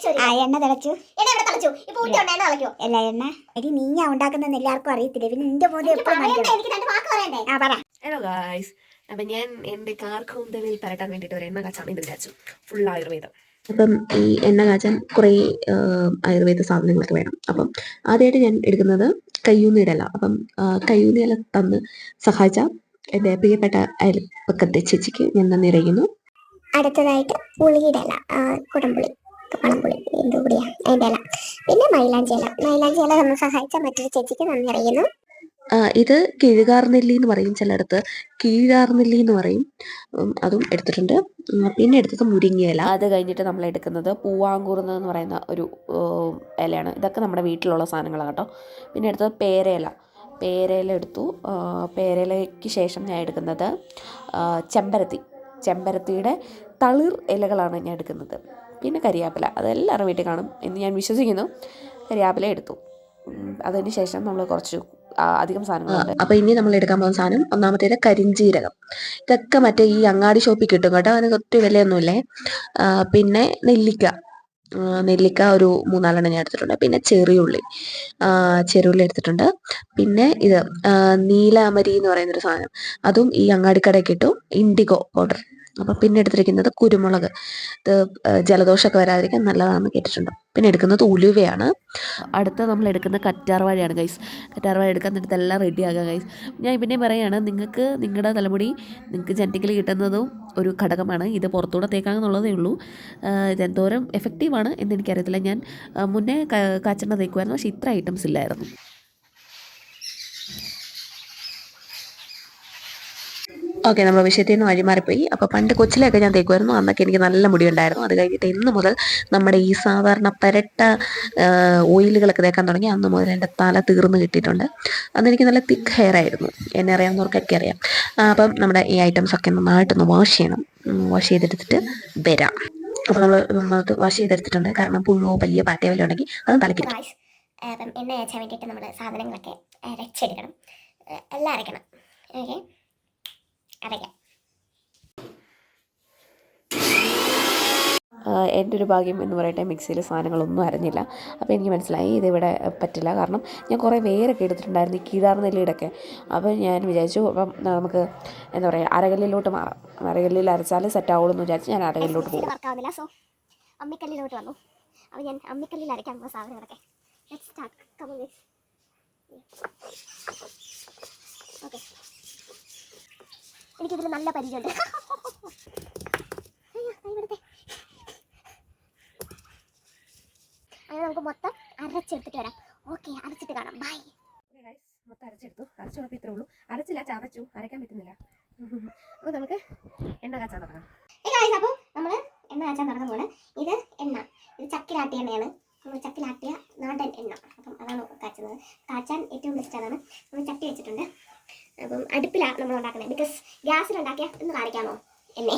തിളച്ചൊരു ആ എണ്ണ തിളച്ചു. എണ്ണ ഇവിടെ തിളച്ചു. ഇപ്പൊ ഊട്ടി അല്ല എണ്ണ എടി നീയാ ഉണ്ടാക്കുന്ന എല്ലാവർക്കും അറിയത്തില്ല. പിന്നെ നിന്റെ മോനെ എനിക്ക് എപ്പോഴും എനിക്ക് രണ്ട് വാക്ക് പറയണ്ടേ? ആ പറ. ഹലോ ഗായ്സ് അപ്പം ഞാൻ എന്റെ കാർ കൂന്തലിൽ പരട്ടാൻ വേണ്ടിയിട്ട് ഒരു എണ്ണ കാച്ചാണ് ഇത് വിചാരിച്ചു. ഫുൾ ആയുർവേദം. അപ്പം ഈ എണ്ണ കാച്ചാൻ കുറേ ആയുർവേദ സാധനങ്ങളൊക്കെ വേണം. അപ്പം ആദ്യമായിട്ട് ഞാൻ എടുക്കുന്നത് കയ്യൂന്നി ഇല അപ്പം ആ, കയ്യൂന്നി ഇല തന്ന് സഹായിച്ച എന്റെ പ്രിയപ്പെട്ട അയൽപ്പക്കത്തെ ചേച്ചിക്ക് ഞാൻ നന്ദി അറിയിക്കുന്നു അടുത്തതായിട്ട് പുളിയുടെ ഇല ആ, കുടംപുളി. പണംപുളി എന്തോ കൂടിയാ അതിന്റെ ഇല. പിന്നെ മൈലാഞ്ചി ഇല. മൈലാഞ്ചി ഇല നമ്മൾ സഹായിച്ച മറ്റൊരു ചേച്ചിക്ക് നന്ദി അറിയുന്നു. ആ, ഇത് കിഴുകാർനെല്ലി എന്ന് പറയും ചിലയിടത്ത് കീഴാർനെല്ലി എന്ന് പറയും. അതും എടുത്തിട്ടുണ്ട്. പിന്നെ എടുത്തത് മുരിങ്ങയില. അത് കഴിഞ്ഞിട്ട് നമ്മൾ എടുക്കുന്നത് പൂവാങ്കൂർന്ന് എന്ന് പറയുന്ന ഒരു ഇലയാണ്. ഇതൊക്കെ നമ്മുടെ വീട്ടിലുള്ള സാധനങ്ങളാണ് കേട്ടോ. പിന്നെ എടുത്തത് പേരയില. പേരയില എടുത്തു. പേരയിലയ്ക്ക് ശേഷം ഞാൻ എടുക്കുന്നത് ചെമ്പരത്തി. ചെമ്പരത്തിയുടെ തളിർ ഇലകളാണ് ഞാൻ എടുക്കുന്നത്. പിന്നെ കരിയാപ്പില അതെല്ലാവരും വീട്ടിൽ കാണും എന്ന് ഞാൻ വിശ്വസിക്കുന്നു. കരിയാപ്പില എടുത്തു. അതിന് ശേഷം നമ്മൾ കുറച്ച് അധികം സാധനങ്ങളുണ്ട് അപ്പോൾ ഇനി നമ്മൾ എടുക്കാൻ പോകുന്ന സാധനം ഒന്നാമത്തേത് കരിഞ്ജീരകം ഇതൊക്കെ മറ്റേ ഈ അങ്ങാടി ഷോപ്പിൽ കിട്ടും കേട്ടോ. അതിന് ഒത്തിരി വിലയൊന്നുമില്ലേ? പിന്നെ നെല്ലിക്ക. നെല്ലിക്ക ഒരു മൂന്നാലെണ്ണം ഞാൻ എടുത്തിട്ടുണ്ട്. പിന്നെ ചെറിയുള്ളി. ചെറിയുള്ളി എടുത്തിട്ടുണ്ട്. പിന്നെ ഇത് നീലാമരി എന്ന് പറയുന്നൊരു സാധനം. അതും ഈ അങ്ങാടിക്കടയിൽ കിട്ടും. Indigo powder. അപ്പം പിന്നെ എടുത്തിരിക്കുന്നത് കുരുമുളക്. ഇത് ജലദോഷമൊക്കെ വരാതിരിക്കാൻ നല്ലതാണെന്ന് കേട്ടിട്ടുണ്ട്. പിന്നെ എടുക്കുന്നത് ഉലുവയാണ്. അടുത്ത നമ്മൾ എടുക്കുന്ന കറ്റാർവാഴയാണ് ഗൈസ് കറ്റാർവാഴ എടുക്കാൻ നേരത്തെ എല്ലാം റെഡിയാകുക ഗൈസ് ഞാൻ പിന്നെ പറയുകയാണ് നിങ്ങൾക്ക് നിങ്ങളുടെ തലമുടി നിങ്ങൾക്ക് ജനറ്റിക്കലി കിട്ടുന്നതും ഒരു ഘടകമാണ്. ഇത് പുറത്തൂടെ തേക്കാമെന്നുള്ളതേ ഉള്ളൂ. എന്തോരം എഫക്റ്റീവാണ് എന്ന് എനിക്കറിയത്തില്ല. ഞാൻ മുന്നേ കാച്ചെണ്ണ തേക്കുമായിരുന്നു പക്ഷേ ഇത്ര ഐറ്റംസ് ഇല്ലായിരുന്നു. ഓക്കെ നമ്മൾ വിഷയത്തിൽ നിന്ന് വഴിമാറിപ്പോയി അപ്പോൾ പണ്ട് കൊച്ചിലൊക്കെ ഞാൻ തേക്കുമായിരുന്നു അന്നൊക്കെ എനിക്ക് നല്ല മുടി ഉണ്ടായിരുന്നു അത് കഴിഞ്ഞിട്ട് ഇന്ന് മുതൽ നമ്മുടെ ഈ സാധാരണ പരട്ട ഓയിലുകളൊക്കെ തേക്കാൻ തുടങ്ങി. അന്ന് മുതൽ എന്റെ തല തീർന്ന് കിട്ടിയിട്ടുണ്ട്. അന്ന് എനിക്ക് നല്ല തിക്ക് ഹെയർ ആയിരുന്നു. എന്നെ അറിയാവുന്നവർക്കൊക്കെ അറിയാം. അപ്പം നമ്മുടെ ഈ ഐറ്റംസ് ഒക്കെ നന്നായിട്ടൊന്ന് വാഷ് ചെയ്യണം. വാഷ് ചെയ്തെടുത്തിട്ട് വരാം. അപ്പോൾ നമ്മൾ നന്നായിട്ട് വാഷ് ചെയ്തെടുത്തിട്ടുണ്ട്. കാരണം പുഴുവോ വലിയ പാറ്റയോ വല്ലതും ഉണ്ടെങ്കിൽ അത് അപ്പം എണ്ണ വേണ്ടിയിട്ട് നമ്മൾ സാധനങ്ങളൊക്കെ എല്ലാം അരയ്ക്കണം. ഓക്കെ അരയ്ക്കാം എന്റെ ഒരു ഭാഗ്യം എന്ന് പറയട്ടെ മിക്സിയിൽ സാധനങ്ങളൊന്നും അരഞ്ഞില്ല. അപ്പോൾ എനിക്ക് മനസ്സിലായി ഇതിവിടെ പറ്റില്ല. കാരണം ഞാൻ കുറേ വേരൊക്കെ എടുത്തിട്ടുണ്ടായിരുന്നു ഈ കീഴാർനെല്ലിയുടെയൊക്കെ അപ്പോൾ ഞാൻ വിചാരിച്ചു അപ്പം നമുക്ക് എന്താ പറയുക അരകല്ലിലോട്ട് മാറാം. അരകല്ലിൽ അരച്ചാൽ സെറ്റ് ആവുള്ളൂ എന്ന് വിചാരിച്ച് ഞാൻ അരകല്ലിലോട്ട് പോകും. സോ അമ്മിക്കല്ലിലോട്ട് വന്നു. അപ്പോൾ ഞാൻ അമ്മിക്കല്ലിൽ അരയ്ക്കാൻ സാധനങ്ങളൊക്കെ. സ്റ്റാർട്ട് ഓക്കെ എനിക്കിതിൽ നല്ല പരിചയമുണ്ട്. അങ്ങനെ നമുക്ക് മൊത്തം അരച്ചെടുത്തിട്ട് വരാം. ഓക്കെ അരച്ചിട്ട് കാണാം. ബൈ മൊത്തം അരച്ചെടുത്തു. അരച്ചുള്ളപ്പോൾ ഇത്രേ ഉള്ളൂ. അരച്ചില്ല ചതച്ചു. അരയ്ക്കാൻ പറ്റുന്നില്ല. അപ്പോൾ നമുക്ക് എണ്ണ കാച്ചാൻ തുടങ്ങാം. അപ്പോൾ നമ്മൾ എണ്ണ കാച്ചാൻ തുടങ്ങാൻ പോകണം ഇത് എണ്ണ. ഇത് ചക്കിലാട്ടിയ എണ്ണയാണ്. നമ്മൾ ചക്കിലാട്ടിയ നാടൻ എണ്ണ. അപ്പം അതാണ് കാച്ചുന്നത്. കാച്ചാൻ ഏറ്റവും ബെസ്റ്റ് അതാണ് നമ്മൾ ചട്ടി വെച്ചിട്ടുണ്ട്. അപ്പം അടുപ്പിലാണ് നമ്മൾ ഉണ്ടാക്കുന്നത് ബിക്കോസ് ഗ്യാസിലുണ്ടാക്കിയാൽ ഒന്ന് കാണിക്കാമോ എന്നെ.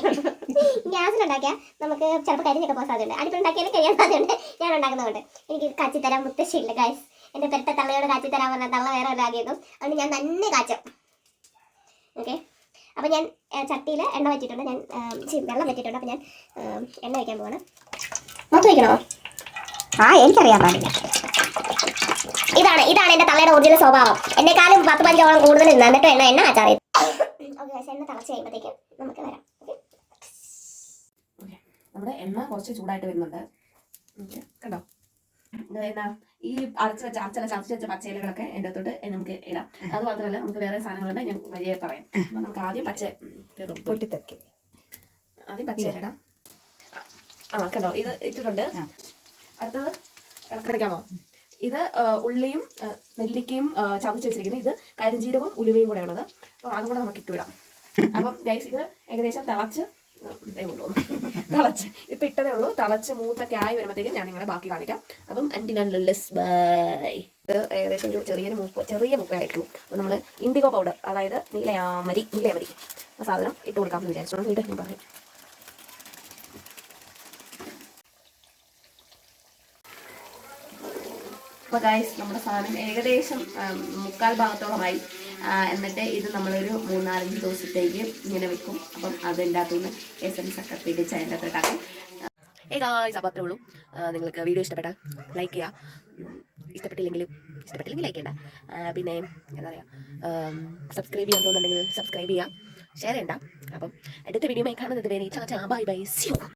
ഗ്യാസിലുണ്ടാക്കിയാൽ നമുക്ക് ചിലപ്പോൾ കരിഞ്ഞൊക്കെ പോകാൻ സാധ്യതയുണ്ട്. അടുപ്പിലുണ്ടാക്കിയാലും കഴിയാൻ സാധ്യതയുണ്ട്. ഞാൻ ഉണ്ടാക്കുന്നതുകൊണ്ട് എനിക്ക് കാച്ചിത്തരാൻ മുത്തശ്ശിയില്ല ഗൈസ് എന്റെ പെട്ട തള്ളയോട് കാച്ചിത്തരാൻ പറഞ്ഞാൽ തള്ള വേറെ ഒരാകിയതും അതുകൊണ്ട് ഞാൻ തന്നെ കാച്ചും. ഓക്കെ അപ്പോൾ ഞാൻ ചട്ടിയിൽ എണ്ണ വെച്ചിട്ടുണ്ട് ഞാൻ വെള്ളം വെച്ചിട്ടുണ്ട് അപ്പോൾ ഞാൻ എണ്ണ വയ്ക്കാൻ പോവാണ്. മൊത്തം വയ്ക്കണോ? ആ എനിക്കറിയാൻ പാടില്ല. ഇതാണ് ഇതാണ് എന്റെ തള്ളയുടെ ഒറിജിനൽ സ്വഭാവം. എന്നെക്കാളും പത്ത് പതിനോളം കൂടുതൽ നിന്ന് എന്നിട്ട് എണ്ണ എണ്ണ അച്ചാറി. ഓക്കെ എണ്ണ തിളച്ച് കഴിയുമ്പോഴത്തേക്കും നമുക്ക് വരാം. നമ്മുടെ എണ്ണ കുറച്ച് ചൂടായിട്ട് വരുന്നുണ്ട്. ഓക്കേ, കണ്ടോ? എന്നാ ഈ അരച്ച് വെച്ച അരച്ചല ചതച്ച് വെച്ച പച്ചയിലകളൊക്കെ എന്റെ തൊട്ട് നമുക്ക് ഇടാം. അത് മാത്രമല്ല നമുക്ക് വേറെ സാധനങ്ങളുണ്ട് ഞാൻ വഴിയെ പറയാം. അപ്പൊ നമുക്ക് ആദ്യം പച്ച. പൊട്ടിത്തെറിക്കും. ആദ്യം പച്ചയിലിടാം ആ കണ്ടോ? ഇത് ഇട്ടിട്ടുണ്ട്. അടുത്തത് കിടക്കാമോ ഇത് ഉള്ളിയും നെല്ലിക്കയും ചതച്ച് വെച്ചിരിക്കുന്നത് ഇത് കരിഞ്ചീരവും ഉലുവയും കൂടെ ഉള്ളത് അപ്പോൾ അതും കൂടെ നമുക്ക് ഇട്ടുവിടാം. അപ്പം ഗൈസ് ഇത് ഏകദേശം തിളച്ച് തിളച്ച്. ഇപ്പം ഇട്ടതേ ഉള്ളൂ. തിളച്ച് മൂത്തൊക്കെ ആയി വരുമ്പോഴത്തേക്കും ഞാൻ നിങ്ങളെ ബാക്കി കാണിക്കാം. അപ്പം ലെസ് ബൈ ഇത് ഏകദേശം ഒരു ചെറിയൊരു മൂപ്പ് ചെറിയ മൂപ്പേ ആയിട്ടുള്ളൂ. അപ്പോൾ നമ്മൾ ഇൻഡിഗോ പൗഡർ അതായത് നീലയാമരി നീലയമരി സാധനം ഇട്ട് കൊടുക്കാമെന്ന് വിചാരിച്ചോളൂ വീട്ടിൽ ഞാൻ അപ്പോൾ ഗൈസ് നമ്മുടെ സാധനം ഏകദേശം മുക്കാൽ ഭാഗത്തോളമായി. എന്നിട്ട് ഇത് നമ്മളൊരു മൂന്നാലഞ്ച് ദിവസത്തേക്ക് ഇങ്ങനെ വെക്കും. അപ്പം അതിന്റെ അകത്തുനിന്ന് എസൻസ് ഒക്കെ പിടിച്ച് അതിന്റെ അകത്തോട്ടാക്കും ഏ ഗായ്സ് അപ്പോൾ ഉള്ളൂ. നിങ്ങൾക്ക് വീഡിയോ ഇഷ്ടപ്പെട്ടാൽ ലൈക്ക് ചെയ്യുക ഇഷ്ടപ്പെട്ടില്ലെങ്കിലും ഇഷ്ടപ്പെട്ടില്ലെങ്കിൽ ലൈക്ക് ചെയ്യണ്ട. പിന്നെ എന്താ പറയുക സബ്സ്ക്രൈബ് ചെയ്യാൻ തോന്നുന്നുണ്ടെങ്കിൽ സബ്സ്ക്രൈബ് ചെയ്യുക ഷെയർ ചെയ്യണ്ട. അപ്പം അടുത്ത വീഡിയോ കാണുന്നത് വരെ ചാ ബൈ ബൈ സ്യൂ